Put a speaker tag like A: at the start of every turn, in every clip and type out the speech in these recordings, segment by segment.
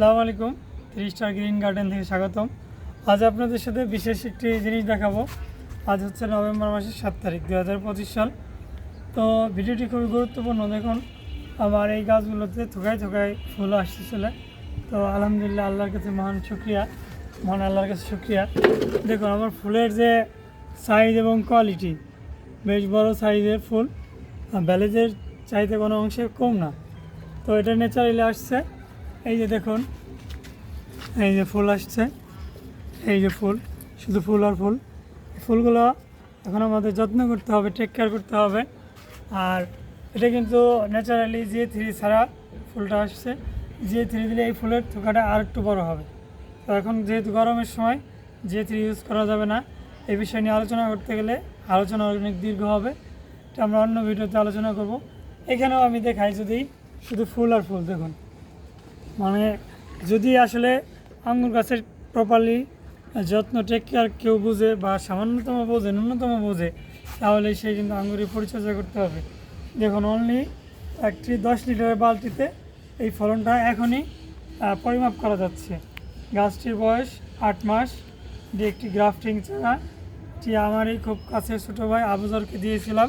A: আসসালামু আলাইকুম। Three star green garden থেকে স্বাগতম। আজ আপনাদের সাথে বিশেষ একটি জিনিস দেখাবো। আজ হচ্ছে নভেম্বর মাসের সাত তারিখ দু হাজার পঁচিশ সাল। তো ভিডিওটি খুবই গুরুত্বপূর্ণ। দেখুন, আমার এই গাছগুলোতে থোকায় থোকায় ফুল আসতেছিল তো আলহামদুলিল্লাহ আল্লাহর কাছে মহান শুক্রিয়া। মহান আল্লাহর কাছে শুক্রিয়া। দেখুন, আমার ফুলের যে সাইজ এবং কোয়ালিটি বেশ বড় সাইজের ফুল। ব্যালেজের চাইতে কোনো অংশে কম না। তো এটা ন্যাচারালি আসছে। এই যে দেখুন, এই যে ফুল আসছে, এই যে ফুল, শুধু ফুল আর ফুল। ফুলগুলো এখন আমাদের যত্ন করতে হবে টেক কেয়ার করতে হবে। আর এটা কিন্তু ন্যাচারালি জিএ থ্রি ছাড়া ফুলটা আসছে। জিএ থ্রি দিলে এই ফুলের থোকাটা আর একটু বড় হবে। তো এখন যেহেতু গরমের সময় জিএ থ্রি ইউজ করা যাবে না। এই বিষয় নিয়ে আলোচনা করতে গেলে আলোচনা অনেক দীর্ঘ হবে। এটা আমরা অন্য ভিডিওতে আলোচনা করব। এখানেও আমি দেখাই যদি শুধু ফুল আর ফুল, দেখুন। মানে যদি আসলে আঙ্গুর গাছের প্রপারলি যত্ন টেক কেয়ার কেউ বোঝে বা সামান্যতম বোঝে ন্যূনতম বোঝে তাহলে সে কিন্তু আঙ্গুরের পরিচর্যা করতে হবে। দেখুন অনলি একটি দশ লিটারের বালতিতে এই ফলনটা এখনই পরিমাপ করা যাচ্ছে। গাছটির বয়স আট মাস। দিয়ে একটি গ্রাফটিং চারা। এটি আমারই খুব কাছের ছোটো ভাই আবুজরকে দিয়েছিলাম।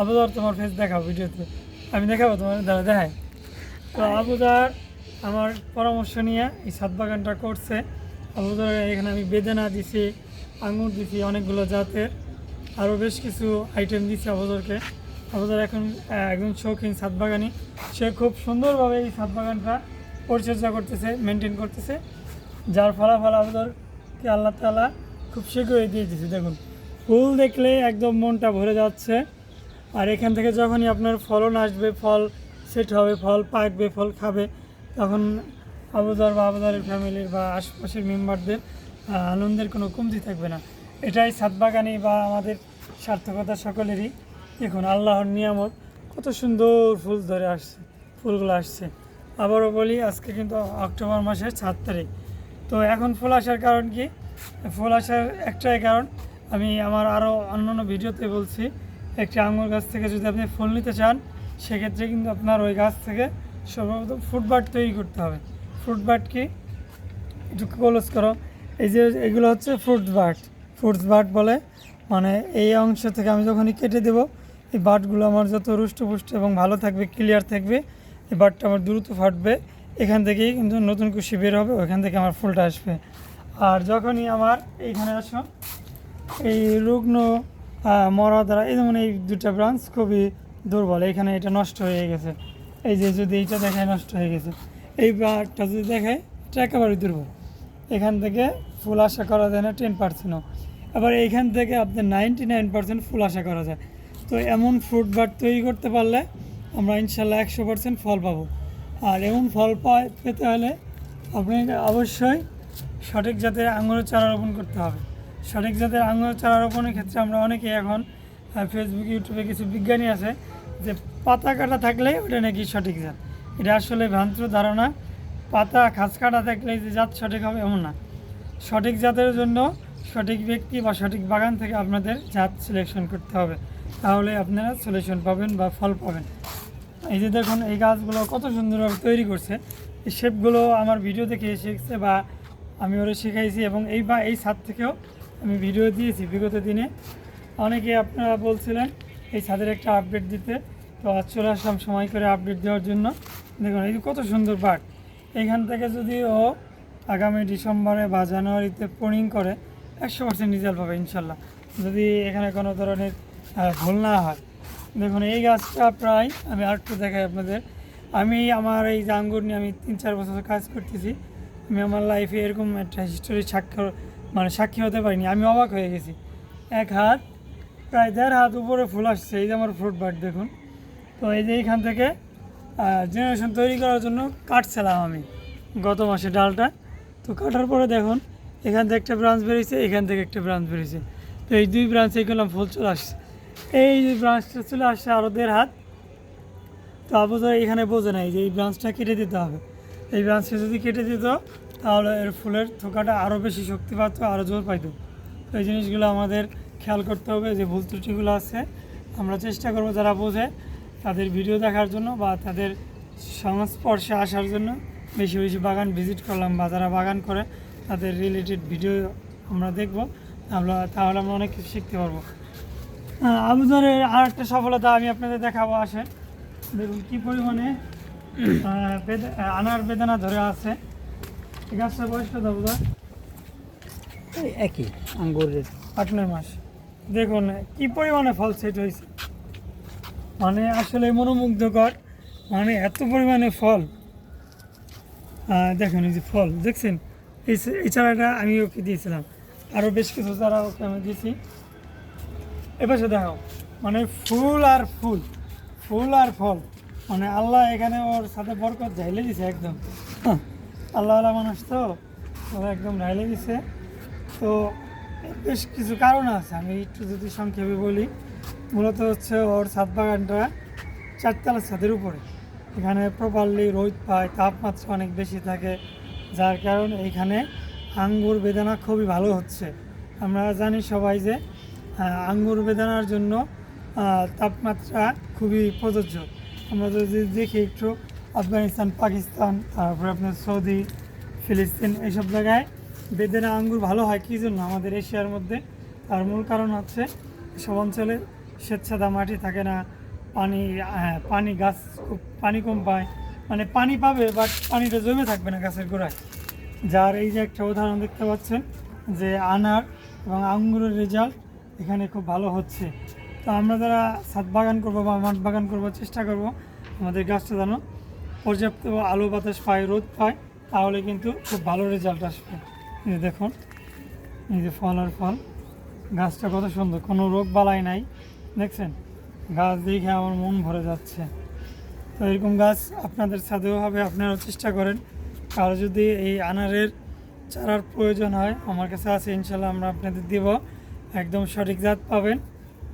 A: আবুজর তোমার ফেস দেখাও ভিডিওতে। আমি দেখাবো তোমার দাদা দেখাই। তো আবুদার আমার পরামর্শ নিয়ে এই সাত বাগানটা করছে। আবুদার এখানে আমি বেদানা দিছি, আঙুর দিছি অনেকগুলো জাতের। আরও বেশ কিছু আইটেম দিছি আবুদারকে আবুদার এখন একজন শৌখিন সাত বাগানি। সে খুব সুন্দরভাবে এই সাত বাগানটা পরিচর্যা করতেছে মেনটেন করতেছে। যার ফলাফল আবুদারকে আল্লাহ তালা খুব শীঘ্রই দিয়ে দিয়েছে। দেখুন, ফুল দেখলে একদম মনটা ভরে যাচ্ছে। আর এখান থেকে যখনই আপনার ফলন আসবে, ফল সেট হবে, ফল পাকবে, ফল খাবে তখন আবুদার বা আবুদারের ফ্যামিলির বা আশপাশের মেম্বারদের আনন্দের কোনো কমতি থাকবে না। এটাই সাতবাগানি বা আমাদের সার্থকতা সকলেরই। দেখুন, আল্লাহর নিয়ামত, কত সুন্দর ফুল ধরে আসছে, ফুলগুলো আসছে। আবারও বলি, আজকে কিন্তু অক্টোবর মাসের সাত তারিখ। তো এখন ফুল আসার কারণ কি? ফুল আসার একটাই কারণ, আমি আমার আরও অন্যান্য ভিডিওতে বলছি, একটি আঙুর গাছ থেকে যদি আপনি ফুল নিতে চান, সেক্ষেত্রে কিন্তু আপনার ওই গাছ থেকে সর্বপ্রথম ফ্রুট বাট তৈরি করতে হবে। ফ্রুট কি একটু ক্লোজ করো। এই যে এগুলো হচ্ছে ফ্রুটস বাট বলে মানে এই অংশ থেকে আমি যখনই কেটে দেবো, এই বাটগুলো আমার যত রুষ্টপুষ্ট এবং ভালো থাকবে ক্লিয়ার থাকবে, এই বাটটা আমার দ্রুত ফাটবে। এখান থেকেই কিন্তু নতুন কুশি বের হবে ওইখান থেকে আমার ফুলটা আসবে। আর যখনই আমার এইখানে আসো, এই রুগ্ন মরা দ্বারা, এই যেমন এই দুটা ব্রাঞ্চ খুবই দুর্বল, এখানে এটা নষ্ট হয়ে গেছে। এই যে যদি এইটা দেখায় নষ্ট হয়ে গেছে। এই বারটা যদি দেখায়, এটা একেবারে দুর্বল। এখান থেকে ফুল আশা করা যায় না টেন পার্সেন্টও আবার এইখান থেকে আপনার নাইনটি নাইন পার্সেন্ট ফুল আশা করা যায়। তো এমন ফ্রুট বার তৈরি করতে পারলে আমরা ইনশাল্লাহ একশো পার্সেন্ট ফল পাবো। আর এমন ফল পায়, পেতে হলে আপনাকে অবশ্যই সঠিক জাতের আঙুরের চারা রোপণ করতে হবে। সঠিক জাতের আঙুরের চারা রোপণের ক্ষেত্রে আমরা অনেকেই এখন ফেসবুক ইউটিউবে কিছু বিজ্ঞানী আছে যে পাতা কাটা থাকলেই ওটা নাকি সঠিক জাত। এটা আসলে ভ্রান্ত ধারণা। পাতা খাস কাটা থাকলে যে জাত সঠিক হবে এমন না। সঠিক জাতের জন্য সঠিক ব্যক্তি বা সঠিক বাগান থেকে আপনাদের জাত সিলেকশন করতে হবে। তাহলে আপনারা সলিউশন পাবেন বা ফল পাবেন। এই যে দেখুন, এই গাছগুলো কত সুন্দরভাবে তৈরি করছে। এই শেপগুলো আমার ভিডিও দেখে শিখছে বা আমি ওরা শিখাইছি এবং এই বা এই ছাদ থেকেও আমি ভিডিও দিয়েছি। বিগত দিনে অনেকে আপনারা বলছিলেন এই ছাদের একটা আপডেট দিতে। তো আজ চলে আসলাম সময় করে আপডেট দেওয়ার জন্য। দেখুন, এই কত সুন্দর বাট এইখান থেকে যদি ও আগামী ডিসেম্বরে বা জানুয়ারিতে পোনিং করে, একশো পার্সেন্ট রেজাল্ট পাবে ইনশাল্লাহ। যদি এখানে কোনো ধরনের ভুল না হয়। দেখুন, এই গাছটা প্রায় আমি আরেকটু দেখাই আপনাদের। আমি আমার এই যে আঙ্গুর নিয়ে আমি তিন চার বছর কাজ করতেছি। আমি আমার লাইফে এরকম একটা হিস্টোরি সাক্ষর মানে সাক্ষী হতে পারিনি। আমি অবাক হয়ে গেছি। এক হাত প্রায় দেড় হাত উপরে ফুল আসছে, এই যে আমার ফ্রুট বাট দেখুন। তো এই যে এইখান থেকে জেনারেশন তৈরি করার জন্য কাটছিলাম আমি গত মাসে ডালটা। তো কাটার পরে দেখুন, এখান থেকে একটা ব্রাঞ্চ বেরিয়েছে, এখান থেকে একটা ব্রাঞ্চ বেরিয়েছে। তো এই দুই ব্রাঞ্চে করলাম, ফুল চলে আসছে। এই যে ব্রাঞ্চটা চলে আসছে আরও দেড় হাত। তো আবুদার এখানে বোঝে নাই যে এই ব্রাঞ্চটা কেটে দিতে হবে। এই ব্রাঞ্চটা যদি কেটে দিত, তাহলে এর ফুলের থোকাটা আরও বেশি শক্তি পাত আরও জোর পাইতো। তো এই জিনিসগুলো আমাদের খেয়াল করতে হবে যে ভুল ত্রুটিগুলো আছে। আমরা চেষ্টা করব যারা বোঝে তাদের ভিডিও দেখার জন্য বা তাদের সংস্পর্শে আসার জন্য। বেশি বেশি বাগান ভিজিট করলাম বা যারা বাগান করে তাদের রিলেটেড ভিডিও আমরা দেখব। আমরা তাহলে আমরা অনেক কিছু শিখতে পারব। আহ, আবুজারের আর একটা সফলতা আমি আপনাদের দেখাবো আসে দেখুন কী পরিমাণে আনার বেদানা ধরে আছে। গাছটা বয়স কত আবুজার?
B: এই একই আঙ্গুরের।
A: আপনার মাস। দেখুন কি পরিমাণে ফল সেট হয়েছে। মানে আসলে মনোমুগ্ধকর মানে এত পরিমাণে ফল। দেখুন এই যে ফল দেখছেন? এই চারাটা আমি ওকে দিয়েছিলাম। আরও বেশ কিছু চারা ওকে আমি দিয়েছি। এপাশে দেখাও মানে ফুল আর ফুল ফুল আর ফল। মানে আল্লাহ এখানে ওর সাথে বরকত ঝাইলে দিছে একদম। হ্যাঁ, আল্লাহ আল্লাহ মানুষ তো একদম ঢাইলে দিছে। তো বেশ কিছু কারণ আছে। আমি একটু যদি সংক্ষেপে বলি, মূলত হচ্ছে ওর ছাদ বাগানটা চারতলা ছাদের উপরে। এখানে প্রপারলি রোদ পায়, তাপমাত্রা অনেক বেশি থাকে, যার কারণে এইখানে আঙ্গুর বেদানা খুবই ভালো হচ্ছে। আমরা জানি সবাই যে আঙ্গুর বেদানার জন্য তাপমাত্রা খুবই প্রযোজ্য। আমরা যদি দেখি একটু আফগানিস্তান, পাকিস্তান, তারপরে আপনার সৌদি, ফিলিস্তিন, এইসব জায়গায় বেদেনা আঙ্গুর ভালো হয় কী জন্য আমাদের এশিয়ার মধ্যে? তার মূল কারণ হচ্ছে সব অঞ্চলে স্বেচ্ছাদা মাটি থাকে না পানি হ্যাঁ, পানি গাছ খুব পানি কম পায়। মানে পানি পাবে বাট পানিটা জমে থাকবে না গাছের গোড়ায়। যার এই যে একটা উদাহরণ দেখতে পাচ্ছেন যে আনার এবং আঙ্গুরের রেজাল্ট এখানে খুব ভালো হচ্ছে। তো আমরা যারা ছাদ বাগান করব বা মাঠ বাগান করব চেষ্টা করব আমাদের গাছটা যেন পর্যাপ্ত আলো বাতাস পায় রোদ পায় তাহলে কিন্তু খুব ভালো রেজাল্ট আসবে। এই দেখুন, এই যে ফল আর ফল। গাছটা কত সুন্দর, কোনো রোগ বালাই নাই, দেখছেন? গাছ দেখে আমার মন ভরে যাচ্ছে। তো এরকম গাছ আপনাদের ছাদেও হবে, আপনারাও চেষ্টা করেন। কারও যদি এই আনারের চারার প্রয়োজন হয়, আমার কাছে আছে, ইনশাল্লাহ আমরা আপনাদের দিব। একদম সঠিক জাত পাবেন।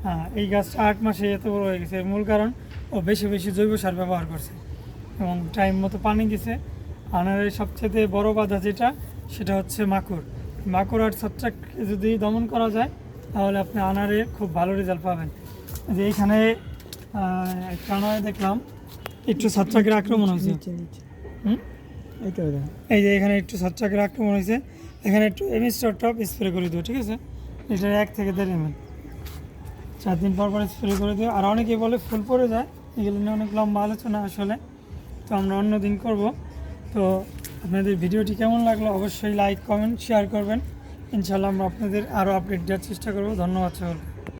A: হ্যাঁ এই গাছটা আট মাসে এত বড় হয়ে গেছে, এর মূল কারণ ও বেশি বেশি জৈব সার ব্যবহার করছে। এবং টাইম মতো পানি দিছে। আনারের সবচেয়ে বড় বাধা যেটা সেটা হচ্ছে মাকড় মাকড় আর ছত্রাককে যদি দমন করা যায় তাহলে আপনি আনারে খুব ভালো রেজাল্ট পাবেন। যে এইখানে একটা নয় দেখলাম একটু ছত্রাকের আক্রমণ হয়েছে। এই যে এখানে একটু ছত্রাকের আক্রমণ হয়েছে। এখানে একটু এমিস্টার টপ স্প্রে করে দিও ঠিক আছে? এটা এক থেকে দেড় এম চার দিন পর পর স্প্রে করে দিও। আর অনেকে বলে ফুল পড়ে যায় এগুলো নিয়ে অনেক লম্বা আলোচনা আসলে। তো আমরা অন্য দিন করব। তো আপনাদের ভিডিওটি কেমন লাগল অবশ্যই লাইক, কমেন্ট, শেয়ার করবেন। ইনশাল্লাহ আমরা আপনাদের আরও আপডেট দেওয়ার চেষ্টা করব। ধন্যবাদ সকলকে।